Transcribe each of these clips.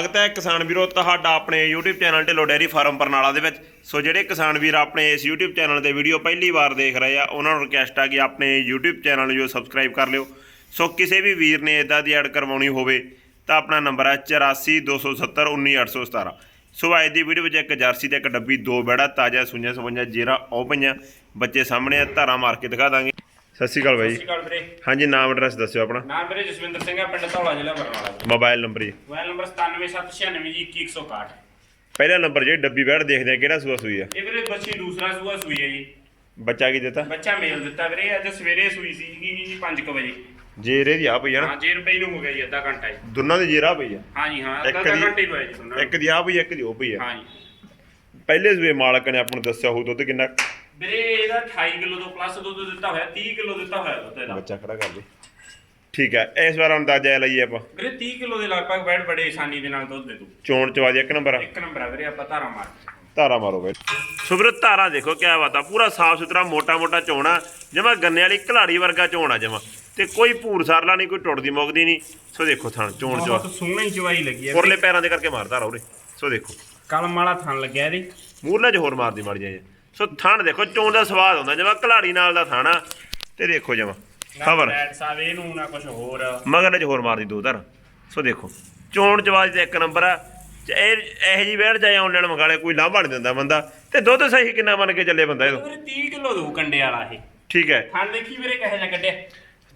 ਸਵਾਗਤ ਹੈ ਕਿਸਾਨ ਵੀਰੋ, ਤੁਹਾਡਾ ਆਪਣੇ YouTube channel Dhillon dairy farm Barnala ਦੇ ਵਿੱਚ। ਸੋ ਜਿਹੜੇ ਕਿਸਾਨ ਵੀਰ ਆਪਣੇ ਇਸ YouTube ਚੈਨਲ ਤੇ ਵੀਡੀਓ ਪਹਿਲੀ ਵਾਰ ਦੇਖ ਰਹੇ ਆ, ਉਹਨਾਂ ਨੂੰ ਰਿਕਵੈਸਟ ਆ ਕਿ ਆਪਣੇ YouTube ਚੈਨਲ ਨੂੰ ਜੋ ਸਬਸਕ੍ਰਾਈਬ ਕਰ ਲਿਓ। ਸੋ ਕਿਸੇ ਵੀ ਵੀਰ ਨੇ ਇਦਾਂ ਦੀ ਐਡ ਕਰਵਾਉਣੀ ਹੋਵੇ, ਤਾਂ ਆਪਣਾ ਨੰਬਰ ਹੈ 8427191817 ਸੋ ਅੱਜ ਦੀ ਵੀਡੀਓ ਵਿੱਚ ਇੱਕ ਜਰਸੀ ਤੇ ਇੱਕ ਡੱਬੀ, ਦੋ ਬੈੜਾ ਤਾਜ਼ਾ ਸੁਈਆਂ ਸਵੰਜਾਂ ਜੇਰਾ, ਉਹ ਪਈਆਂ। ਬੱਚੇ ਸਾਹਮਣੇ ਆ, ਧਾਰਾਂ ਮਾਰ ਕੇ ਦਿਖਾ ਦਾਂਗੇ। ਸਤਿ ਸ਼੍ਰੀ ਅਕਾਲ ਬਾਈ। ਸਤਿ ਸ਼੍ਰੀ ਅਕਾਲ ਵੀਰੇ। ਹਾਂਜੀ ਨਾਮ ਐਡਰੈਸ ਦੱਸਿਓ ਆਪਣਾ। ਨਾਮ ਵੀਰੇ ਜਸਵਿੰਦਰ ਸਿੰਘ ਆ ਪਿੰਡ ਧੌਲਾ ਜ਼ਿਲ੍ਹਾ ਬਰਨਾਲਾ ਜੀ। ਮੋਬਾਈਲ ਨੰਬਰ ਜੀ। ਮੋਬਾਈਲ ਨੰਬਰ 9776 ਜੀ 21161 ਪਹਿਲਾ ਨੰਬਰ ਜਿਹੜੀ ਡੱਬੀ ਬੈੜ ਦੇਖਦੇ ਆ ਕਿਹੜਾ ਸੂਆ ਸੂਈ ਆ? ਇਹ ਵੀਰੇ ਬੱਚੀ ਦੂਸਰਾ ਸੂਆ ਸੂਈ ਹੈ ਜੀ। ਬੱਚਾ ਕੀ ਦਿੱਤਾ? ਬੱਚਾ ਮੇਲ ਦਿੱਤਾ ਵੀਰੇ ਅੱਜ ਸਵੇਰੇ ਸੂਈ ਸੀ ਜੀ 5:00 ਵਜੇ। ਜੇਰੇ ਦੀ ਆ ਪਈ ਆ ਨਾ। ਹਾਂ ਜੇ ਰੁਪਏ ਨੂੰ ਹੋ ਗਿਆ ਜੀ ਅੱਧਾ ਘੰਟਾ ਜੀ। ਦੋਨਾਂ ਦੀ ਜੇਰਾ ਪਈ ਆ। ਹਾਂ ਜੀ ਹਾਂ ਅੱਧਾ ਘੰਟੇ ਹੀ ਹੋਇਆ ਜੀ ਦੋਨਾਂ। ਇੱਕ ਦੀ ਆ ਪਈ ਇੱਕ ਦੀ ਉਹ ਪਈ ਆ। ਹਾਂ ਜੀ ਪਹਿਲੇ ਸੂਏ ਮਾਲਕ ਨੇ ਆਪਾਂ ਨੂੰ ਦੱਸਿਆ ਹੋਊ ਦੁੱਧ ਕਿੰਨਾ। ਵੀਰੇ ਇਹਦਾ 28 ਕਿਲੋ ਤੋਂ ਪਲੱਸ ਦੁੱਧ ਦਿੱਤਾ ਹੋਇਆ 30 ਕਿਲੋ ਦਿੱਤਾ ਹੋਇਆ ਦੁੱਧ ਇਹਦਾ। ਬੱਚਾ ਖੜਾ ਕਰ ਦੇ। ਠੀਕ ਹੈ ਇਸ ਵਾਰ ਅੰਦਾਜ਼ਾ ਲਈਏ ਆਪਾਂ। ਵੀਰੇ 30 ਕਿਲੋ ਦੇ ਲਗਭਗ ਬੈਠ ਬੜੇ ਆਸਾਨੀ ਦੇ ਨਾਲ ਦੁੱਧ ਦੇ ਦੂ। ਚੋਣ ਚਵਾ ਦੀ ਇੱਕ ਨੰਬਰ ਆ। ਇੱਕ ਨੰਬਰ ਆ ਵੀਰੇ ਆਪਾਂ ਧਾਰਾ ਮਾਰ ਧਾਰਾ ਮਾਰੋ ਬਈ। ਸੋ ਵੀਰੋ ਧਾਰਾ ਦੇਖੋ ਕਿਆ ਬਾਤ ਆ। ਪੂਰਾ ਸਾਫ਼ ਸੁਥਰਾ ਮੋਟਾ ਮੋਟਾ ਚੋਣਾ ਜਮਾ ਗੰਨੇ ਵਾਲੀ ਘਲਾੜੀ ਵਰਗਾ ਚੋਣਾ ਜਮਾ। ਤੇ ਕੋਈ ਭੂਰ ਸਾਰਲਾ ਨਹੀਂ ਕੋਈ ਟੁੱਟਦੀ ਮੁੱਕਦੀ ਨਹੀਂ। ਸੋ ਦੇਖੋ ਥਣ ਚੋਣ ਚਵਾ ਬਹੁਤ ਸੋਹਣੀ ਚਵਾਈ ਲੱਗੀ ਹੈ ਉਰਲੇ ਪੈਰਾਂ ਦੇ ਕਰਕੇ ਮਾਰਦਾ ਰਹਾ ਉਰੇ ਸੋ ਦੇਖੋ। ਕਲਮ ਵਾਲਾ ਥਣ ਲੱਗਿਆ ਇਹਦੇ। ਮੂਰਲੇ 'ਚ ਹੋਰ ਮਾਰਦੀ ਮੜ ਸੋ ਥਣ ਦੇਖੋ ਚੋਣ ਦਾ ਸਵਾਦ ਹੁੰਦਾ ਜਮਾ ਘਲਾੜੀ ਨਾਲ ਦਾ ਥਾਣਾ ਤੇ ਦੇਖੋ ਜਮਾ ਖਬਰ। ਡੈਡ ਸਾਹਿਬ ਇਹਨੂੰ ਨਾ ਕੁਝ ਹੋਰ। ਮਗਰ 'ਚ ਹੋਰ ਮਾਰਦੀ ਦੋ ਧਰ। ਸੋ ਦੇਖੋ ਚੋਣ ਚਵਾਜ ਤੇ ਇੱਕ ਨੰਬਰ ਆ। ਚ ਇਹ ਇਹੋ ਜੀ ਵੇੜ ਜਾਏ ਆਨਲਾਈਨ ਮੰਗਾ ਲੈ ਕੋਈ ਲਾਭ ਨਹੀਂ ਦਿੰਦਾ ਬੰਦਾ। ਤੇ ਦੁੱਧ ਸਹੀ ਕਿੰਨਾ ਮੰਨ ਕੇ ਚੱਲੇ ਬੰਦਾ ਇਹ ਵੀਰੇ 30 ਕਿਲੋ ਦੂ ਕੰਡੇ ਵਾਲਾ ਇਹ। ਠੀਕ ਹੈ। ਥਣ ਦੇਖੀ ਵੀਰੇ ਕਹੇ ਜਾ ਕੱਢਿਆ?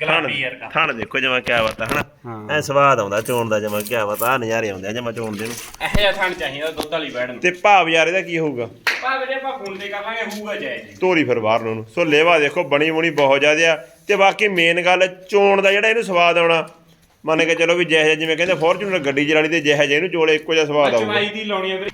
ਥਣ ਗੁਲਾਬੀ ਯਾਰ ਕਾ ਥਣ ਦੇਖੋ ਜਮਾ ਕਿਆ ਬਤਾ ਹਨਾ? ਹਾਂ। ਐ ਸਵਾਦ ਆਉਂਦਾ ਚੋਣ ਦਾ ਜਮਾ ਕਿਆ ਬਤਾ ਆ ਨਜ਼ਾਰੇ ਆਉਂਦੇ ਆ ਜਮਾ ਚੋਣ ਦੇ ਨੂੰ। ਇਹ ਜਿਹਾ ਥਣ ਚਾਹੀਦਾ ਦੁੱਧ ਵਾਲੀ ਬੈੜ ਨੂੰ। ਤੇ ਭਾਵ ਯਾਰ ਇਹਦਾ ਕੀ ਹੋਊਗਾ? ਪਾ ਵੀਰੇ ਆਪਾਂ ਫੋਨ ਤੇ ਕਰ ਲਾਂਗੇ ਹੋਊਗਾ ਜਾਇ ਜੀ ਤੋਰੀ ਫਿਰ ਬਾਹਰ ਨੂੰ। ਸੋ ਲੇਵਾ ਦੇਖੋ ਬਣੀ ਬੁਣੀ ਬਹੁਤ ਜ਼ਿਆਦਾ ਆ। ਤੇ ਬਾਕੀ ਮੇਨ ਗੱਲ ਚੋਣ ਦਾ ਜਿਹੜਾ ਇਹਨੂੰ ਸਵਾਦ ਆਉਣਾ। ਮੰਨ ਕੇ ਚਲੋ ਵੀ ਜਿਹੋ ਜਿਹਾ ਜਿਵੇਂ ਕਹਿੰਦੇ ਫੋਰਚੂਨਰ ਗੱਡੀ ਚਲਾਣੀ ਤੇ ਜਿਹੋ ਜਿਹਾ ਇਹਨੂੰ ਚੋਲੇ ਇੱਕੋ ਜਿਹਾ ਸਵਾਦ ਆਊਗਾ। ਚਵਾਈ ਦੀ ਲਾਉਣੀ ਆ ਵੀਰੇ।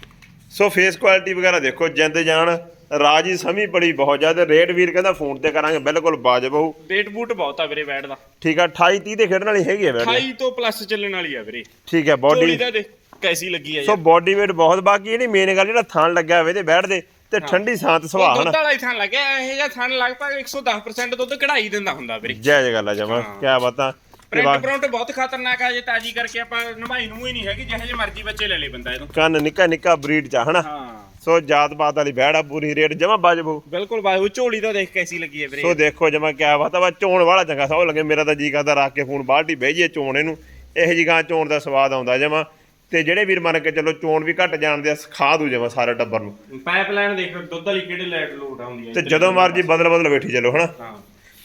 ਸੋ ਫੇਸ ਕੁਆਲਿਟੀ ਵਗੈਰਾ ਦੇਖੋ ਜਿੰਦ ਜਾਨ। ਰਾਜੀ ਸਮੀ ਬੜੀ ਬਹੁਤ ਜ਼ਿਆਦਾ ਰੇਟ ਵੀਰ ਕਹਿੰਦਾ ਫੋਨ ਤੇ ਕਰਾਂਗੇ ਬਿਲਕੁਲ ਵਾਜਬ ਹੋਊ। ਵੇਟ ਬੂਟ ਬਹੁਤ ਆ ਵੀਰੇ ਬੈੜ ਦਾ। ਠੀਕ ਆ 28 30 ਦੇ ਖੇਡਣ ਵਾਲੀ ਹੈਗੀ ਆ ਬੈਠ 28 ਤੋਂ ਪਲੱਸ ਚੱਲਣ ਵਾਲੀ ਆ ਵੀਰੇ। ਠੀਕ ਹੈ ਬਾਡੀ ਦਾ ਦੇਖ ਕੈਸੀ ਲੱਗੀ ਆ ਸੋ ਬਾਡੀ weight ਬਹੁਤ ਬਾਕੀ ਇਹਦੀ ਮੇਨ ਗੱਲ ਜਿਹੜਾ ਥਣ ਲੱਗਿਆ ਹੋਵੇ ਤੇ ਬੈਠ ਦੇ ਤੇ ਠੰਡੀ ਸਾਂਤ ਸੁਭਾਅ ਦੁੱਧ ਹਨਾ? ਵਾਲਾ ਹੀ ਥਣ ਲੱਗਿਆ ਇਹ ਜਿਹਾ ਥਣ ਲਗਭਗ 110% ਦੁੱਧ ਕਢਾਈ ਦਿੰਦਾ ਹੁੰਦਾ ਵੀਰੇ। ਜੈ ਜੈ ਗੱਲ ਆ ਜਮਾ। ਕਿਆ ਬਾਤਾਂ। ਤੇ ਪ੍ਰਿੰਟ ਪ੍ਰਿੰਟ ਬਹੁਤ ਖਤਰਨਾਕ ਆ ਜੇ ਤਾਜੀ ਕਰਕੇ ਆਪਾਂ ਨਵਾਈ ਨੂੰ ਹੀ ਨਹੀਂ ਹੈਗੀ ਜਿਹੇ ਜਿਹੇ ਮਰਜ਼ੀ ਬੱਚੇ ਲੈ ਲੇ ਬੰਦਾ ਇਹਦੋਂ ਕੰਨ ਨਿੱਕਾ ਨਿੱਕਾ ਬਰੀਡ ਚ ਹਨਾ? ਹਾਂ। ਸੋ ਜਾਤ ਪਾਤ ਵਾਲੀ ਆ ਪੂਰੀ ਰੇਟ ਜਮਾ ਹੋਊ ਬਿਲਕੁਲ ਬਾਈ ਉਹ ਝੋਲੀ ਤਾਂ ਦੇਖ ਕੈਸੀ ਲੱਗੀ ਹੈ ਵੀਰੇ। ਸੋ ਦੇਖੋ ਜਮਾ ਕਿਆ ਬਾਤ ਆ ਵਾ ਚੋਣ ਵਾਲਾ ਚੰਗਾ ਸੌ ਲੱਗੇ। ਮੇਰਾ ਤਾਂ ਜੀ ਕਰਦਾ ਰੱਖ ਕੇ ਫੋਨ ਬਾਹਰ ਹੀ ਬਹਿ ਜੀਏ ਚੋਣ ਇਹਨੂੰ। ਇਹੋ ਜੀ ਗਾਂ ਚੋਣ ਦਾ ਸਵਾਦ ਆਉਂਦਾ ਜਮਾ। ਤੇ ਜਿਹੜੇ ਵੀਰ ਮੰਨ ਕੇ ਚੱਲੋ ਚੋਣ ਵੀ ਘੱਟ ਜਾਣਦੇ ਆ ਸਿਖਾ ਦੂ ਜਮਾ ਸਾਰੇ ਟੱਬਰ ਨੂੰ। ਪਾਈਪਲਾਈਨ ਦੇਖ ਦੁੱਧ ਵਾਲੀ ਕਿਹੜੇ ਲੈਟ ਲੋਟ ਆਉਂਦੀ ਹੈ? ਤੇ ਜਦੋਂ ਮਰਜ਼ੀ ਬਦਲ ਬਦਲ ਬੈਠੀ ਚੱਲੋ ਹਨਾ? ਹਾਂ।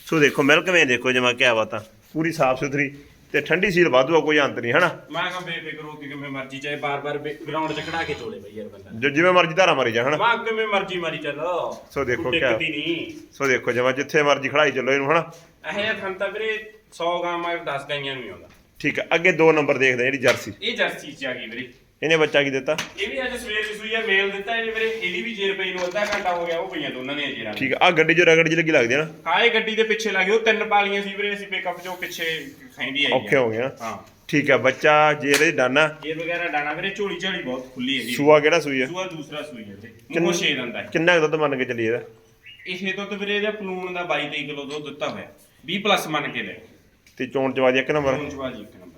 ਸੋ ਦੇਖੋ ਮਿਲਕ ਵੇ ਦੇਖੋ ਜਮਾ ਕਿਆ ਬਾਤਾਂ ਪੂਰੀ ਸਾਫ਼ ਸੁਥਰੀ ਤੇ ਠੰਡੀ ਸੀਲ ਵਾਧੂ ਆ ਕੋਈ ਅੰਤ ਨਹੀਂ ਹਨਾ? ਮੈਂ ਕਹਾਂ ਬੇਫਿਕਰ ਹੋ ਕੇ ਕਿਵੇਂ ਮਰਜ਼ੀ ਚਾਹੇ ਬਾਰ-ਬਾਰ ਗਰਾਊਂਡ 'ਚ ਖੜਾ ਕੇ ਚੋਲੇ ਬਈ ਯਾਰ ਬੰਦਾ। ਜੋ ਜਿਵੇਂ ਮਰਜ਼ੀ ਧਾਰਾ ਮਾਰੀ ਜਾ ਹਨਾ? ਮੈਂ ਕਿਵੇਂ ਮਰਜ਼ੀ ਮਾਰੀ ਚੱਲ। ਸੋ ਦੇਖੋ ਕਿਆ- ਨਹੀਂ ਸੋ ਦੇਖੋ ਜਮਾ ਜਿੱਥੇ ਮਰਜ਼ੀ ਖੜਾਈ ਚੱਲੋ ਇਹਨੂੰ ਹਨਾ? ਇਹ ਥਣ ਤਾਂ ਵੀਰੇ 100 ਗਾਂ ਮੈਂ 10 ਗਾਈਆਂ ਨੂੰ ਹੀ ਆਉਂਦਾ। ਠੀਕ ਹੈ ਅੱਗੇ ਦੋ ਨੰਬਰ ਦੇਖਦੇ ਜਿਹੜੀ ਜਰਸੀ। ਇਹ ਜਰਸੀ 'ਚ ਆ ਗਈ ਵੀਰੇ। ਇਹਨੇ ਬੱਚਾ ਕੀ ਦਿੱਤਾ? ਇਹ ਵੀ ਅੱਜ ਸਵੇਰ ਦੀ ਸੂਈ ਆ ਮੇਲ ਦਿੱਤਾ ਇਹ ਵੀਰੇ ਇਹਦੀ ਵੀ ਜੇਰ ਪਈ ਨੂੰ ਅੱਧਾ ਘੰਟਾ ਹੋ ਗਿਆ ਉਹ ਪਈਆਂ ਦੋਨਾਂ ਦੀਆਂ ਜੇਰਾਂ ਠੀਕ ਹੈ ਆ ਗੱਡੀ 'ਚ ਰਗੜ ਜਿਹੀ ਲੱਗੀ ਲੱਗਦੀ ਆ ਨਾ? ਹਾਂ ਇਹ ਗੱਡੀ ਦੇ ਪਿੱਛੇ ਲੱਗੇ ਉਹ ਤਿੰਨ ਪਾਲੀਆਂ ਸੀ ਵੀਰੇ ਅਸੀਂ ਪਿਕਅਪ 'ਚੋਂ ਪਿੱਛੇ ਖੈਂਦੀ ਆਈ ਆ। ਔਖੇ ਹੋ ਨਾ ਹਾਂ। ਠੀਕ ਹੈ ਬੱਚਾ ਜੇਰ ਦੀ ਡਾਨਾ। ਜੇਰ ਵਗੈਰਾ ਡਾਣਾ ਵੀਰੇ ਝੋਲੀ ਝਾਲੀ ਬਹੁਤ ਖੁੱਲੀ ਹੈ ਜੀ ਸੂਆ ਕਿਹੜਾ ਸੂਈ ਆ? ਸੂਆ ਦੂਸਰਾ ਸੂਈ ਹੈ ਤੇ ਮੂੰਹ ਛੇ ਦੰਦਾ ਹੈ ਕਿੰਨਾ ਕੁ ਦੁੱਧ ਮੰਨ ਕੇ ਚੱਲੀ ਇਹਦਾ? ਇਹ ਦੁੱਧ ਵੀਰੇ ਇਹਦਾ ਪਲੂਣ ਦਾ 22 23 ਕਿਲੋ ਦੁੱਧ ਦਿੱਤਾ ਹੋਇਆ 20 ਪਲੱਸ ਮੰਨ ਕੇ ਲੈ। ਤੇ ਚੋਣ ਚਵਾਦੀ ਇੱਕ ਨੰਬਰ ਪਲੂਣ ਚਵਾਲੀ ਇੱਕ ਨੰਬਰ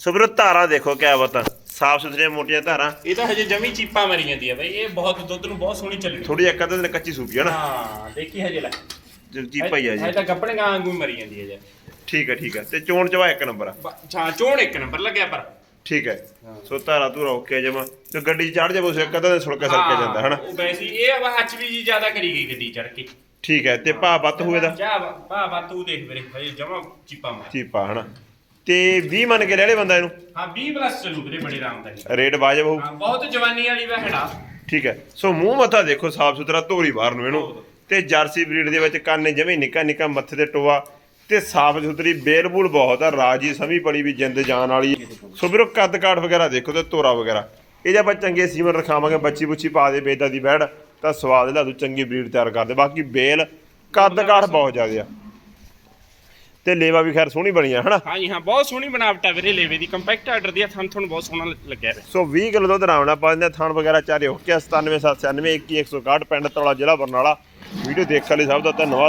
ਸੋ ਵੀਰੋ ਧਾਰਾ ਦੇਖੋ ਕਿਆ ਬਾਤਾਂ। ਸਾਫ਼ ਸੁਥਰੀਆਂ ਮੋਟੀਆਂ ਧਾਰਾਂ। ਇਹ ਤਾਂ ਹਜੇ ਜਮੀ ਚੀਪਾ ਮਰੀ ਜਾਂਦੀ ਹੈ ਬਈ ਇਹ ਬਹੁਤ ਦੁੱਧ ਨੂੰ ਬਹੁਤ ਸੋਹਣੀ ਚੱਲੀ। ਥੋੜੀ ਇੱਕ ਅੱਧੇ ਦਿਨ ਕੱਚੀ ਸੂਪੀ ਹੈ ਨਾ। ਹਾਂ ਦੇਖੀ ਹਜੇ ਲੈ। ਜੀ ਪਈ ਆ ਹਜੇ ਜੀ ਤਾਂ ਗੱਪਣੇ ਗਾਂ ਵਾਂਗੂ ਮਰੀ ਜਾਂਦੀ ਹੈ ਜੇ। ਠੀਕ ਹੈ ਠੀਕ ਹੈ ਤੇ ਚੋਣ ਚਵਾ ਇੱਕ ਨੰਬਰ ਆ। ਛਾ ਚੋਣ ਇੱਕ ਨੰਬਰ ਲੱਗਿਆ ਪਰ। ਠੀਕ ਹੈ। ਸੋ ਧਾਰਾ ਧੂਰਾ ਓਕੇ ਜਮਾ। ਤੇ ਗੱਡੀ ਚੜ ਜਾਵੇ ਉਸ ਇੱਕ ਅੱਧਾ ਦਿਨ ਸੁਲਕੇ ਸਲਕੇ ਜਾਂਦਾ ਹਨਾ? ਉਹ ਵੈਸੀ ਇਹ ਆਵਾਜ਼ ਵੀ ਜੀ ਜ਼ਿਆਦਾ ਕਰੀ ਗਈ ਗੱਡੀ ਚੜ ਕੇ। ਠੀਕ ਹੈ ਤੇ ਭਾ ਬੱਤ ਹੋਏ ਦਾ ਬਾ ਬਾ ਤੂੰ ਦੇਖ ਵੀਰੇ ਹਜੇ ਜਮਾ ਚੀਪਾ ਮਾਰ। ਚੀਪਾ ਹਨਾ? ਤੇ 20 ਮੰਨ ਕੇ ਲੈ ਲੈ ਬੰਦਾ ਇਹਨੂੰ। ਹਾਂ 20 ਪਲੱਸ ਚੱਲੂ ਵੀਰੇ ਬੜੇ ਆਰਾਮ ਦਾ ਰੇਟ ਵਾਜਬ ਹੋਊ। ਹਾਂ ਬਹੁਤ ਜਵਾਨੀ ਵਾਲੀ ਵਹਿੜਾ ਠੀਕ ਹੈ। ਸੋ ਮੂੰਹ ਮੱਥਾ ਦੇਖੋ ਸਾਫ਼ ਸੁਥਰਾ ਧੋਰੀ ਬਾਹਰ ਨੂੰ ਇਹਨੂੰ। ਤੇ ਜਰਸੀ ਬਰੀਡ ਦੇ ਵਿੱਚ ਕੰਨ ਜਮੇ ਨਿੱਕਾ ਨਿੱਕਾ ਮੱਥੇ ਤੇ ਟੋਆ। ਤੇ ਸਾਫ਼ ਸੁਥਰੀ ਬੇਲਬੂਲ ਬਹੁਤ ਆ ਰਾਜੀ ਸਮੀ ਪੜੀ ਵੀ ਜਿੰਦ ਜਾਨ ਵਾਲੀ। ਸੋ ਵੀਰੋ ਕੱਦ ਕਾਠ ਵਗੈਰਾ ਦੇਖੋ ਤੇ ਤੋਰਾ ਵਗੈਰਾ। ਇਹ ਜੇ ਆਪਾਂ ਚੰਗੇ ਸੀਮਨ ਰਖਾਵਾਂਗੇ ਬੱਚੀ ਬੁੱਚੀ ਪਾ ਦੇ ਬੇਦਾ ਦੀ ਬੈੜ ਤਾਂ ਸਵਾਦ ਲਾ ਦੂ ਚੰਗੀ ਬਰੀਡ ਤਿਆਰ ਕਰਦੇ ਬਾਕੀ ਬੇਲ ਕੱਦ ਕਾਠ ਬਹੁਤ ਜ਼ਿਆਦਾ ਆ। ਤੇ ਲੇਵਾ ਵੀ ਖੈਰ ਸੋਹਣੀ ਬਣੀ ਆ ਹਨਾ? ਹਾਂ ਜੀ ਹਾਂ ਬਹੁਤ ਸੋਹਣੀ ਬਣਾਵਟ ਆ ਵੀਰੇ ਲੇਵੇ ਦੀ। ਕੰਪੈਕਟ ਆਰਡਰ ਦੀ ਆ ਥਣ ਤੁਹਾਨੂੰ ਬਹੁਤ ਸੋਹਣਾ ਲੱਗਿਆ ਵੀਰੇ ਸੋ 20 ਕਿਲੋ ਦੁੱਧ ਰਾਵਣਾ ਪਾ ਦਿੰਦੇ ਆ, ਥਣ ਵਗੈਰਾ ਚਾਰੇ ਹੋ ਕੇ 97791 21161 ਪਿੰਡ ਤੌਲਾ ਜ਼ਿਲ੍ਹਾ ਬਰਨਾਲਾ। ਵੀਡੀਓ ਦੇਖਣ ਲਈ ਸਭ ਦਾ ਧੰਨਵਾਦ।